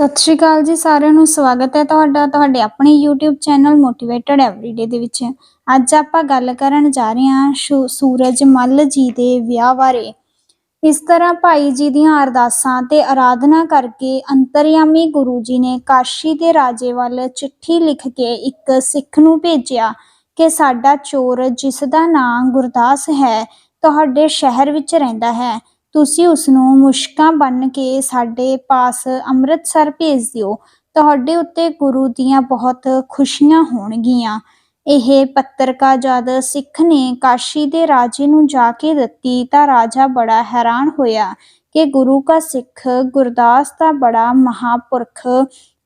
ਸਤਿ ਸ਼੍ਰੀ ਅਕਾਲ ਜੀ ਸਾਰਿਆਂ ਨੂੰ, ਸਵਾਗਤ ਹੈ ਤੁਹਾਡਾ, ਤੁਹਾਡੇ ਆਪਣੇ YouTube ਚੈਨਲ ਮੋਟੀਵੇਟਡ ਐਵਰੀਡੇ ਦੇ ਵਿੱਚ। ਅੱਜ ਆਪਾਂ ਗੱਲ ਕਰਨ ਜਾ ਰਹੇ ਹਾਂ ਸੂਰਜ ਮੱਲ ਜੀ ਦੇ ਵਿਆਹ ਬਾਰੇ। ਇਸ ਤਰ੍ਹਾਂ ਭਾਈ ਜੀ ਦੀਆਂ ਅਰਦਾਸਾਂ ਤੇ ਆਰਾਧਨਾ ਕਰਕੇ ਅੰਤਰਯਾਮੀ ਗੁਰੂ ਜੀ ਨੇ ਕਾਸ਼ੀ ਦੇ ਰਾਜੇ ਵੱਲ ਚਿੱਠੀ ਲਿਖ ਕੇ ਇੱਕ ਸਿੱਖ ਨੂੰ ਭੇਜਿਆ ਕਿ ਸਾਡਾ ਚੋਰ ਜਿਸ ਦਾ ਨਾਮ ਗੁਰਦਾਸ ਹੈ, ਤੁਹਾਡੇ ਸ਼ਹਿਰ ਵਿੱਚ ਰਹਿੰਦਾ ਹੈ। ਤੁਸੀਂ ਉਸ ਨੂੰ ਮੁਸ਼ਕਾਂ ਬੰਨ ਕੇ ਸਾਡੇ ਪਾਸ ਅੰਮ੍ਰਿਤਸਰ ਭੇਜ ਦਿਓ। ਤੁਹਾਡੇ ਉੱਤੇ ਗੁਰੂ ਦੀਆਂ ਬਹੁਤ ਖੁਸ਼ੀਆਂ ਹੋਣਗੀਆਂ। ਇਹ ਪੱਤਰਕਾ ਜਦ ਸਿੱਖ ਨੇ ਕਾਸ਼ੀ ਦੇ ਰਾਜੇ ਨੂੰ ਜਾ ਕੇ ਦਿੱਤੀ ਤਾਂ ਰਾਜਾ ਬੜਾ ਹੈਰਾਨ ਹੋਇਆ ਕਿ ਗੁਰੂ ਦਾ ਸਿੱਖ, ਗੁਰਦਾਸ ਦਾ ਬੜਾ ਮਹਾਪੁਰਖ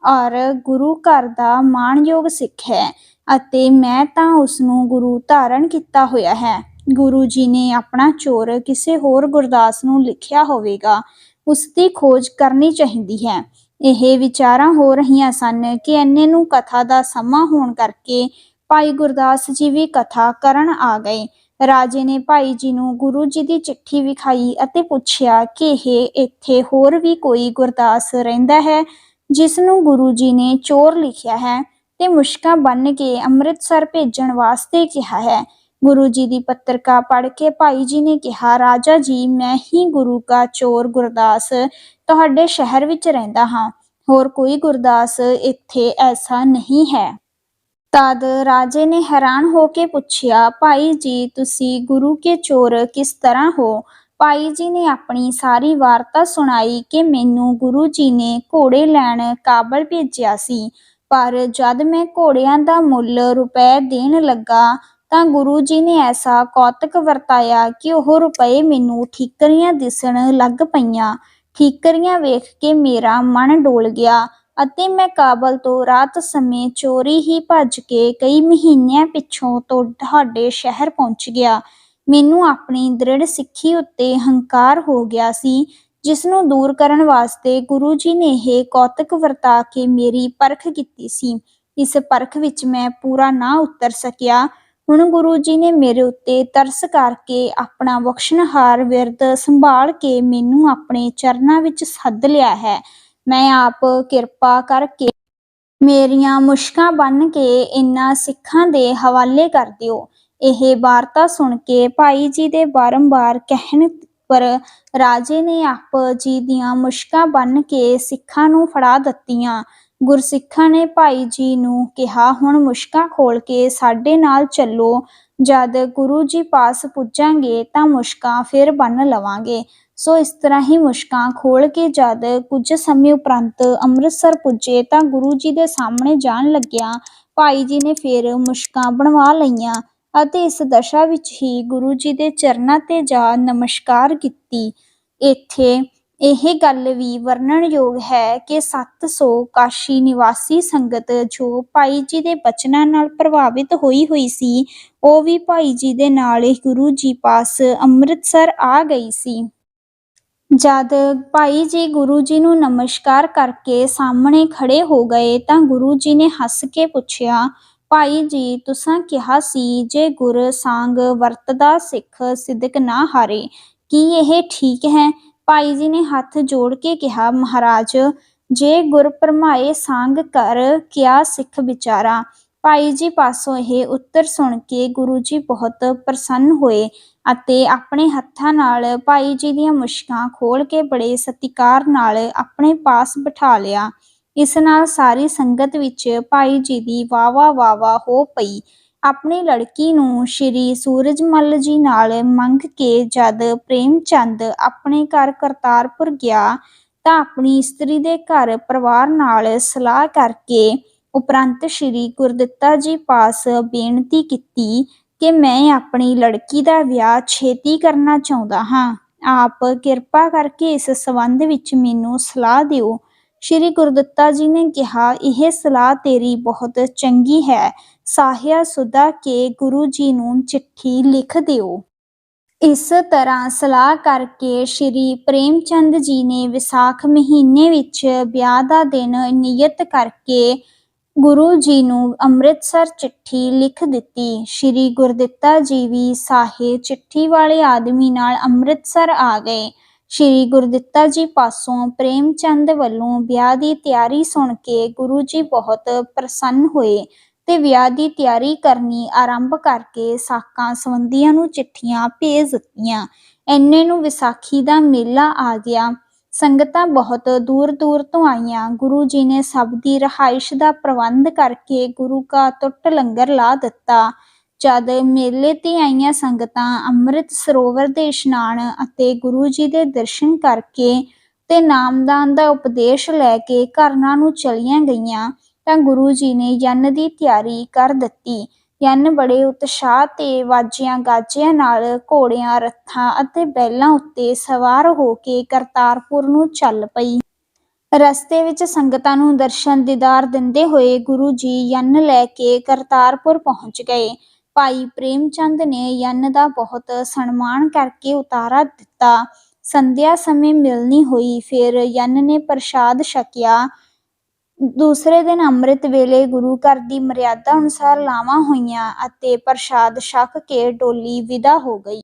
ਔਰ ਗੁਰੂ ਘਰ ਦਾ ਮਾਣਯੋਗ ਸਿੱਖ ਹੈ ਅਤੇ ਮੈਂ ਤਾਂ ਉਸ ਨੂੰ ਗੁਰੂ ਧਾਰਨ ਕੀਤਾ ਹੋਇਆ ਹੈ। ਗੁਰੂ ਜੀ ਨੇ ਆਪਣਾ ਚੋਰ ਕਿਸੇ ਹੋਰ ਗੁਰਦਾਸ ਨੂੰ ਲਿਖਿਆ ਹੋਵੇਗਾ, ਉਸ ਦੀ ਖੋਜ ਕਰਨੀ ਚਾਹੀਦੀ ਹੈ। ਇਹ ਵਿਚਾਰਾਂ ਹੋ ਰਹੀਆਂ ਸਨ ਕਿ ਐਨੇ ਨੂੰ ਕਥਾ ਦਾ ਸਮਾਂ ਹੋਣ ਕਰਕੇ ਭਾਈ ਗੁਰਦਾਸ ਜੀ ਵੀ ਕਥਾ ਕਰਨ ਆ ਗਏ। ਰਾਜੇ ਨੇ ਭਾਈ ਜੀ ਨੂੰ ਗੁਰੂ ਜੀ ਦੀ ਚਿੱਠੀ ਵਿਖਾਈ ਅਤੇ ਪੁੱਛਿਆ ਕਿ ਇਹ ਇੱਥੇ ਹੋਰ ਵੀ ਕੋਈ ਗੁਰਦਾਸ ਰਹਿੰਦਾ ਹੈ, ਜਿਸ ਨੂੰ ਗੁਰੂ ਜੀ ਨੇ ਚੋਰ ਲਿਖਿਆ ਹੈ ਤੇ ਮੁਸ਼ਕਾਂ ਬੰਨ ਕੇ ਅੰਮ੍ਰਿਤਸਰ ਭੇਜਣ ਵਾਸਤੇ ਕਿਹਾ ਹੈ। ਗੁਰੂ ਜੀ ਦੀ ਪੱਤਰਕਾ ਪੜ੍ਹ ਕੇ ਭਾਈ ਜੀ ਨੇ ਕਿਹਾ, ਰਾਜਾ ਜੀ, ਮੈਂ ਹੀ ਗੁਰੂ ਕਾ ਚੋਰ ਗੁਰਦਾਸ ਤੁਹਾਡੇ ਸ਼ਹਿਰ ਵਿੱਚ ਰਹਿੰਦਾ ਹਾਂ। ਹੋਰ ਕੋਈ ਗੁਰਦਾਸ ਇੱਥੇ ਐਸਾ ਨਹੀਂ ਹੈ। ਤਦ ਰਾਜੇ ਨੇ ਹੈਰਾਨ ਹੋ ਕੇ ਪੁੱਛਿਆ, ਭਾਈ ਜੀ, ਤੁਸੀਂ ਗੁਰੂ ਕੇ ਚੋਰ ਕਿਸ ਤਰ੍ਹਾਂ ਹੋ? ਭਾਈ ਜੀ ਨੇ ਆਪਣੀ ਸਾਰੀ ਵਾਰਤਾ ਸੁਣਾਈ ਕਿ ਮੈਨੂੰ ਗੁਰੂ ਜੀ ਨੇ ਘੋੜੇ ਲੈਣ ਕਾਬਲ ਭੇਜਿਆ ਸੀ, ਪਰ ਜਦ ਮੈਂ ਘੋੜਿਆਂ ਦਾ ਮੁੱਲ ਰੁਪਏ ਦੇਣ ਲੱਗਾ ਤਾਂ ਗੁਰੂ ਜੀ ਨੇ ਐਸਾ ਕੌਤਕ ਵਰਤਾਇਆ ਕਿ ਉਹ ਰੁਪਏ ਮੈਨੂੰ ਠੀਕਰੀਆਂ ਦਿਸਣ ਲੱਗ ਪਈਆਂ। ਠੀਕਰੀਆਂ ਵੇਖ ਕੇ ਮੇਰਾ ਮਨ ਡੋਲ ਗਿਆ ਅਤੇ ਮੈਂ ਕਾਬਲ ਤੋਂ ਰਾਤ ਸਮੇਂ ਚੋਰੀ ਹੀ ਭੱਜ ਕੇ ਕਈ ਮਹੀਨਿਆਂ ਪਿੱਛੋਂ ਤੁਹਾਡੇ ਸ਼ਹਿਰ ਪਹੁੰਚ ਗਿਆ। ਮੈਨੂੰ ਆਪਣੀ ਦ੍ਰਿੜ ਸਿੱਖੀ ਉੱਤੇ ਹੰਕਾਰ ਹੋ ਗਿਆ ਸੀ ਜਿਸ ਨੂੰ ਦੂਰ ਕਰਨ ਵਾਸਤੇ ਗੁਰੂ ਜੀ ਨੇ ਇਹ ਕੌਤਕ ਵਰਤਾ ਕੇ ਮੇਰੀ ਪਰਖ ਕੀਤੀ ਸੀ। ਇਸ ਪਰਖ ਵਿੱਚ ਮੈਂ ਪੂਰਾ ਨਾ ਉਤਰ ਸਕਿਆ ਹੁਣ ਗੁਰੂ ਜੀ ਨੇ ਮੇਰੇ ਉੱਤੇ ਤਰਸ ਕਰਕੇ ਆਪਣਾ ਬਖਸ਼ਣਹਾਰ ਵਿਰਦ ਸੰਭਾਲ ਕੇ ਮੈਨੂੰ ਆਪਣੇ ਚਰਨਾਂ ਵਿੱਚ ਸੱਦ ਲਿਆ ਹੈ। ਮੈਂ ਆਪ ਕਿਰਪਾ ਕਰਕੇ ਮੇਰੀਆਂ ਮੁਸ਼ਕਾਂ ਬੰਨ ਕੇ ਇਨ੍ਹਾਂ ਸਿੱਖਾਂ ਦੇ ਹਵਾਲੇ ਕਰ ਦਿਓ। ਇਹ ਵਾਰਤਾ ਸੁਣ ਕੇ ਭਾਈ ਜੀ ਦੇ ਬਾਰੰਬਾਰ ਕਹਿਣ ਪਰ ਰਾਜੇ ਨੇ ਆਪ ਜੀ ਦੀਆਂ ਮੁਸ਼ਕਾਂ ਬੰਨ ਕੇ ਸਿੱਖਾਂ ਨੂੰ ਫੜਾ ਦਿੱਤੀਆਂ। ਗੁਰਸਿੱਖਾਂ ਨੇ ਭਾਈ ਜੀ ਨੂੰ ਕਿਹਾ, ਹੁਣ ਮੁਸ਼ਕਾਂ ਖੋਲ ਕੇ ਸਾਡੇ ਨਾਲ ਚੱਲੋ। ਜਦ ਗੁਰੂ ਜੀ ਪਾਸ ਪੁੱਜਾਂਗੇ ਤਾਂ ਮੁਸ਼ਕਾਂ ਫਿਰ ਬੰਨ ਲਵਾਂਗੇ। ਸੋ ਇਸ ਤਰ੍ਹਾਂ ਹੀ ਮੁਸ਼ਕਾਂ ਖੋਲ ਕੇ ਜਦ ਕੁਝ ਸਮੇਂ ਉਪਰੰਤ ਅੰਮ੍ਰਿਤਸਰ ਪੁੱਜੇ ਤਾਂ ਗੁਰੂ ਜੀ ਦੇ ਸਾਹਮਣੇ ਜਾਣ ਲੱਗਿਆ ਭਾਈ ਜੀ ਨੇ ਫਿਰ ਮੁਸ਼ਕਾਂ ਬਣਵਾ ਲਈਆਂ ਅਤੇ ਇਸ ਦਸ਼ਾ ਵਿੱਚ ਹੀ ਗੁਰੂ ਜੀ ਦੇ ਚਰਨਾਂ ਤੇ ਜਾ ਨਮਸਕਾਰ ਕੀਤੀ। ਇੱਥੇ ਇਹ ਗੱਲ ਵੀ ਵਰਣਨਯੋਗ ਹੈ ਕਿ 700 ਕਾਸ਼ੀ ਨਿਵਾਸੀ ਸੰਗਤ ਜੋ ਭਾਈ ਜੀ ਦੇ ਬਚਨਾਂ ਨਾਲ ਪ੍ਰਭਾਵਿਤ ਹੋਈ ਹੋਈ ਸੀ, ਉਹ ਵੀ ਭਾਈ ਜੀ ਦੇ ਨਾਲ ਹੀ ਗੁਰੂ ਜੀ ਪਾਸ ਅੰਮ੍ਰਿਤਸਰ ਆ ਗਈ ਸੀ। ਜਦ ਭਾਈ ਜੀ ਗੁਰੂ ਜੀ ਨੂੰ ਨਮਸਕਾਰ ਕਰਕੇ ਸਾਹਮਣੇ ਖੜੇ ਹੋ ਗਏ ਤਾਂ ਗੁਰੂ ਜੀ ਨੇ ਹੱਸ ਕੇ ਪੁੱਛਿਆ, ਭਾਈ ਜੀ, ਤੁਸਾਂ ਕਿਹਾ ਸੀ ਜੇ ਗੁਰ ਸੰਗ ਵਰਤਦਾ ਸਿੱਖ ਸਿਦਕ ਨਾ ਹਾਰੇ, ਕੀ ਇਹ ਠੀਕ ਹੈ? ਭਾਈ ਜੀ ਨੇ ਹੱਥ ਜੋੜ ਕੇ ਕਿਹਾ, ਮਹਾਰਾਜ, ਜੇ ਗੁਰ ਪਰਮਾਏ ਸੰਗ ਕਰ, ਕਿਆ ਸਿੱਖ ਵਿਚਾਰਾ? ਭਾਈ ਜੀ ਪਾਸੋਂ ਇਹ ਉੱਤਰ ਸੁਣ ਕੇ ਗੁਰੂ ਜੀ ਬਹੁਤ ਪ੍ਰਸੰਨ ਹੋਏ ਅਤੇ ਆਪਣੇ ਹੱਥਾਂ ਨਾਲ ਭਾਈ ਜੀ ਦੀਆਂ ਮੁਸ਼ਕਾਂ ਖੋਲ ਕੇ ਬੜੇ ਸਤਿਕਾਰ ਨਾਲ ਆਪਣੇ ਪਾਸ ਬਿਠਾ ਲਿਆ। ਇਸ ਨਾਲ ਸਾਰੀ ਸੰਗਤ ਵਿੱਚ ਭਾਈ ਜੀ ਦੀ ਵਾਵਾ ਵਾਵਾ ਹੋ ਪਈ। ਆਪਣੀ ਲੜਕੀ ਨੂੰ ਸ਼੍ਰੀ ਸੂਰਜਮਲ ਜੀ ਨਾਲ ਮੰਗ ਕੇ ਜਦ ਪ੍ਰੇਮ ਚੰਦ ਆਪਣੇ ਘਰ ਕਰਤਾਰਪੁਰ ਗਿਆ ਤਾਂ ਆਪਣੀ ਇਸਤਰੀ ਦੇ ਘਰ ਪਰਿਵਾਰ ਨਾਲ ਸਲਾਹ ਕਰਕੇ ਉਪਰੰਤ ਸ਼੍ਰੀ ਗੁਰਦਿੱਤਾ ਜੀ ਪਾਸ ਬੇਨਤੀ ਕੀਤੀ ਕਿ ਮੈਂ ਆਪਣੀ ਲੜਕੀ ਦਾ ਵਿਆਹ ਛੇਤੀ ਕਰਨਾ ਚਾਹੁੰਦਾ ਹਾਂ। ਆਪ ਕਿਰਪਾ ਕਰਕੇ ਇਸ ਸੰਬੰਧ ਵਿੱਚ ਮੈਨੂੰ ਸਲਾਹ ਦਿਓ ਸ਼੍ਰੀ ਗੁਰਦਿੱਤਾ ਜੀ ਨੇ ਕਿਹਾ, ਇਹ ਸਲਾਹ ਤੇਰੀ ਬਹੁਤ ਚੰਗੀ ਹੈ। ਸਾਹਿਆ ਸੁਦਾ ਕੇ ਗੁਰੂ ਜੀ ਨੂੰ ਚਿੱਠੀ ਲਿਖ ਦਿਓ। ਇਸ ਤਰ੍ਹਾਂ ਸਲਾਹ ਕਰਕੇ ਸ਼੍ਰੀ ਪ੍ਰੇਮਚੰਦ ਜੀ ਨੇ ਵਿਸਾਖ ਮਹੀਨੇ ਵਿੱਚ ਵਿਆਹ ਦਾ ਦਿਨ ਨਿਯਤ ਕਰਕੇ ਗੁਰੂ ਜੀ ਨੂੰ ਅੰਮ੍ਰਿਤਸਰ ਚਿੱਠੀ ਲਿਖ ਦਿੱਤੀ। ਸ਼੍ਰੀ ਗੁਰਦਿੱਤਾ ਜੀ ਵੀ, ਸਾਹੇ, ਚਿੱਠੀ ਵਾਲੇ ਆਦਮੀ ਨਾਲ ਅੰਮ੍ਰਿਤਸਰ ਆ ਗਏ। ਸ਼੍ਰੀ ਗੁਰਦਿੱਤਾ ਜੀ ਪਾਸੋਂ ਪ੍ਰੇਮ ਚੰਦ ਵੱਲੋਂ ਵਿਆਹ ਦੀ ਤਿਆਰੀ ਸੁਣ ਕੇ ਗੁਰੂ ਜੀ ਬਹੁਤ ਪ੍ਰਸੰਨ ਹੋਏ ਤੇ ਵਿਆਹ ਦੀ ਤਿਆਰੀ ਕਰਨੀ ਆਰੰਭ ਕਰਕੇ ਸਾਕਾਂ ਸੰਬੰਧੀਆਂ ਨੂੰ ਚਿੱਠੀਆਂ ਭੇਜ ਦਿੱਤੀਆਂ। ਐਨੇ ਨੂੰ ਵਿਸਾਖੀ ਦਾ ਮੇਲਾ ਆ ਗਿਆ। ਸੰਗਤਾਂ ਬਹੁਤ ਦੂਰ ਦੂਰ ਤੋਂ ਆਈਆਂ। ਗੁਰੂ ਜੀ ਨੇ ਸਭ ਦੀ ਰਹਾਇਸ਼ ਦਾ ਪ੍ਰਬੰਧ ਕਰਕੇ ਗੁਰੂ ਕਾ ਟੁੱਟ ਲੰਗਰ ਲਾ ਦਿੱਤਾ। ਜਦ ਮੇਲੇ ਤੇ ਆਈਆਂ ਸੰਗਤਾਂ ਅੰਮ੍ਰਿਤ ਸਰੋਵਰ ਦੇ ਇਸ਼ਨਾਨ ਅਤੇ ਗੁਰੂ ਜੀ ਦੇ ਦਰਸ਼ਨ ਕਰਕੇ ਤੇ ਨਾਮਦਾਨ ਦਾ ਉਪਦੇਸ਼ ਲੈ ਕੇ ਘਰਾਂ ਨੂੰ ਚਲੀਆਂ ਗਈਆਂ, ਤਾਂ ਗੁਰੂ ਜੀ ਨੇ ਯੰਨ ਦੀ ਤਿਆਰੀ ਕਰ ਦਿੱਤੀ। ਯੰਨ ਬੜੇ ਉਤਸ਼ਾਹ ਤੇ ਵਾਜਿਆਂ ਗਾਜਿਆਂ ਨਾਲ ਘੋੜਿਆਂ, ਰੱਥਾਂ ਅਤੇ ਬੈਲਾਂ ਉੱਤੇ ਸਵਾਰ ਹੋ ਕੇ ਕਰਤਾਰਪੁਰ ਨੂੰ ਚੱਲ ਪਈ। ਰਸਤੇ ਵਿੱਚ ਸੰਗਤਾਂ ਨੂੰ ਦਰਸ਼ਨ ਦੀਦਾਰ ਦਿੰਦੇ ਹੋਏ ਗੁਰੂ ਜੀ ਯੰਨ ਲੈ ਕੇ ਕਰਤਾਰਪੁਰ ਪਹੁੰਚ ਗਏ। ਭਾਈ ਪ੍ਰੇਮ ਚੰਦ ਨੇ ਯੰਨ ਦਾ ਬਹੁਤ ਸਨਮਾਨ ਕਰਕੇ ਉਤਾਰਾ ਦਿੱਤਾ। ਸੰਧਿਆ ਸਮੇਂ ਮਿਲਣੀ ਹੋਈ, ਫਿਰ ਯੰਨ ਨੇ ਪ੍ਰਸ਼ਾਦ ਛਕਿਆ। ਦੂਸਰੇ ਦਿਨ ਅੰਮ੍ਰਿਤ ਵੇਲੇ ਗੁਰੂ ਘਰ ਦੀ ਮਰਿਆਦਾ ਅਨੁਸਾਰ ਲਾਵਾਂ ਹੋਈਆਂ ਅਤੇ ਪ੍ਰਸ਼ਾਦ ਛਕ ਕੇ ਡੋਲੀ ਵਿਦਾ ਹੋ ਗਈ।